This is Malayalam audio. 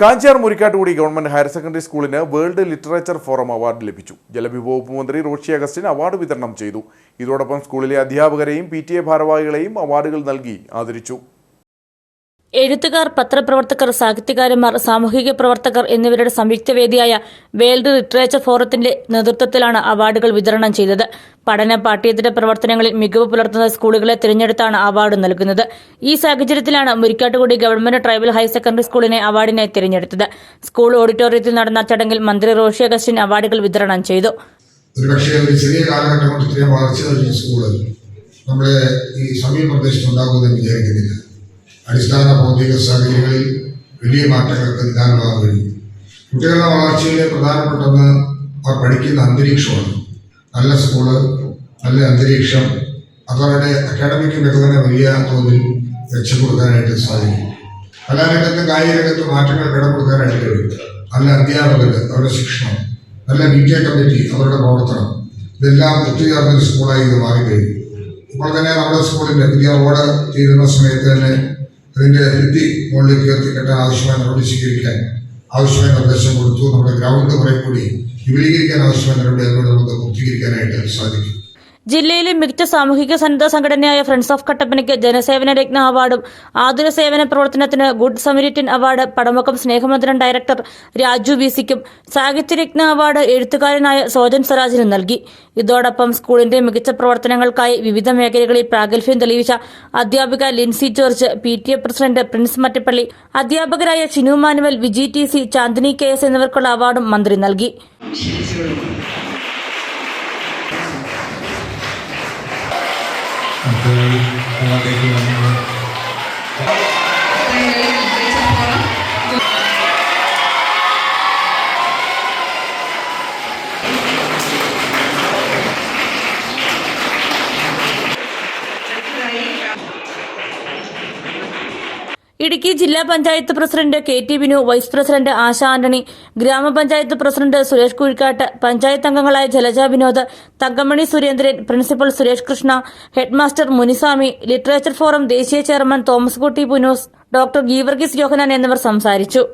Kanjar Murikkattukudi government higher secondary സ്കൂളിന് വേൾഡ് ലിറ്ററേച്ചർ ഫോറം അവാർഡ് ലഭിച്ചു. ജലവിഭവ മന്ത്രി റോഷി അഗസ്റ്റിൻ അവാർഡ് വിതരണം ചെയ്തു. ഇതോടൊപ്പം സ്കൂളിലെ അധ്യാപകരെയും പി ടി എ ഭാരവാഹികളെയും അവാർഡുകൾ നൽകി ആദരിച്ചു. എഴുത്തുകാർ പത്രപ്രവർത്തകർ സാഹിത്യകാരന്മാർ സാമൂഹിക പ്രവർത്തകർ എന്നിവരുടെ സംയുക്ത വേദിയായ വേൾഡ് ലിറ്ററേച്ചർ ഫോറത്തിന്റെ നേതൃത്വത്തിലാണ് അവാർഡുകൾ വിതരണം ചെയ്തത്. പഠന പാഠ്യേതര പ്രവർത്തനങ്ങളിൽ മികവ് പുലർത്തുന്ന സ്കൂളുകളെ തിരഞ്ഞെടുത്താണ് അവാർഡ് നൽകുന്നത്. ഈ സാഹചര്യത്തിലാണ് Murikkattukudi government tribal higher secondary സ്കൂളിനെ അവാർഡിനായി തിരഞ്ഞെടുത്തത്. സ്കൂൾ ഓഡിറ്റോറിയത്തിൽ നടന്ന ചടങ്ങിൽ മന്ത്രി റോഷി അഗസ്റ്റിൻ അവാർഡുകൾ വിതരണം ചെയ്തു. നമ്മുടെ ഈ സമീപ പ്രദേശത്ത് ഉണ്ടാകുമെന്ന് വിചാരിക്കുന്നില്ല. അടിസ്ഥാന ഭൗതിക സാഹചര്യങ്ങളിൽ വലിയ മാറ്റങ്ങൾക്ക് നിദാനമാകാൻ കഴിയും. കുട്ടികളുടെ വളർച്ചയിലെ പ്രധാനപ്പെട്ടെന്ന് അവർ പഠിക്കുന്ന അന്തരീക്ഷമാണ്. നല്ല സ്കൂൾ നല്ല അന്തരീക്ഷം അതവരുടെ അക്കാഡമിക് മികവിനെ വലിയ തോതിൽ മെച്ചപ്പെടുത്താനായിട്ട് സാധിക്കും. കലാരംഗത്ത് കായിക രംഗത്ത് മാറ്റങ്ങൾ ഇടപെടുത്താനായിട്ട് കഴിയും. നല്ല അധ്യാപകർ അവരുടെ ശിക്ഷണം നല്ല വി കെ കമ്മിറ്റി അവരുടെ പ്രവർത്തനം ഇതെല്ലാം ഒത്തുചേർന്നൊരു സ്കൂളായി ഇത് മാറിക്കഴിയും ഇപ്പോൾ തന്നെ നമ്മുടെ സ്കൂളിന്റെ പുതിയ അവാർഡ് തീരുന്ന സമയത്ത് തന്നെ അതിന്റെ ഭിത്തി മുകളിലേക്ക് ഉയർത്തിക്കെട്ടാൻ ആവശ്യമായ നടപടി സ്വീകരിക്കാൻ ആവശ്യമായ നിർദ്ദേശം കൊടുത്തു. നമ്മുടെ ഗ്രൗണ്ട് കുറെ കൂടി വിപുലീകരിക്കാൻ ആവശ്യമായ നടപടി അതിലൂടെ നമുക്ക് പൂർത്തീകരിക്കാനായിട്ട് സാധിക്കും. ജില്ലയിലെ മികച്ച സാമൂഹിക സന്നദ്ധ സംഘടനയായ ഫ്രണ്ട്സ് ഓഫ് കട്ടപ്പനയ്ക്ക് ജനസേവന രത്ന അവാർഡും ആതുര സേവന പ്രവർത്തനത്തിന് good samaritan award Padamukham Snehamandiram director Raju V സിക്കും Sahityaratna award എഴുത്തുകാരനായ സോജൻ സ്വരാജിനും നൽകി. ഇതോടൊപ്പം സ്കൂളിന്റെ മികച്ച പ്രവർത്തനങ്ങൾക്കായി വിവിധ മേഖലകളിൽ പ്രാഗൽഭ്യം തെളിയിച്ച അധ്യാപിക Lincy George P T A president Prince Mattappally അധ്യാപകരായ Shinu Manuel Viji T C Chandini K S എന്നിവർക്കുള്ള അവാർഡും മന്ത്രി നൽകി. 本当に頑張っていくよね。ഇടുക്കി ജില്ലാ panchayat president K T Binu vice president Asha Antony ഗ്രാമപഞ്ചായത്ത് പ്രസിഡന്റ് സുരേഷ് കുഴിക്കാട്ട് പഞ്ചായത്ത് അംഗങ്ങളായ Jalaja Vinod Thankamani Surendran principal Suresh Krishna headmaster Muniswamy literature forum ദേശീയ ചെയർമാൻ തോമസ് കുട്ടി പുനൂസ് ഡോക്ടർ ഗീവർഗീസ് യോഹനാൻ എന്നിവർ സംസാരിച്ചു.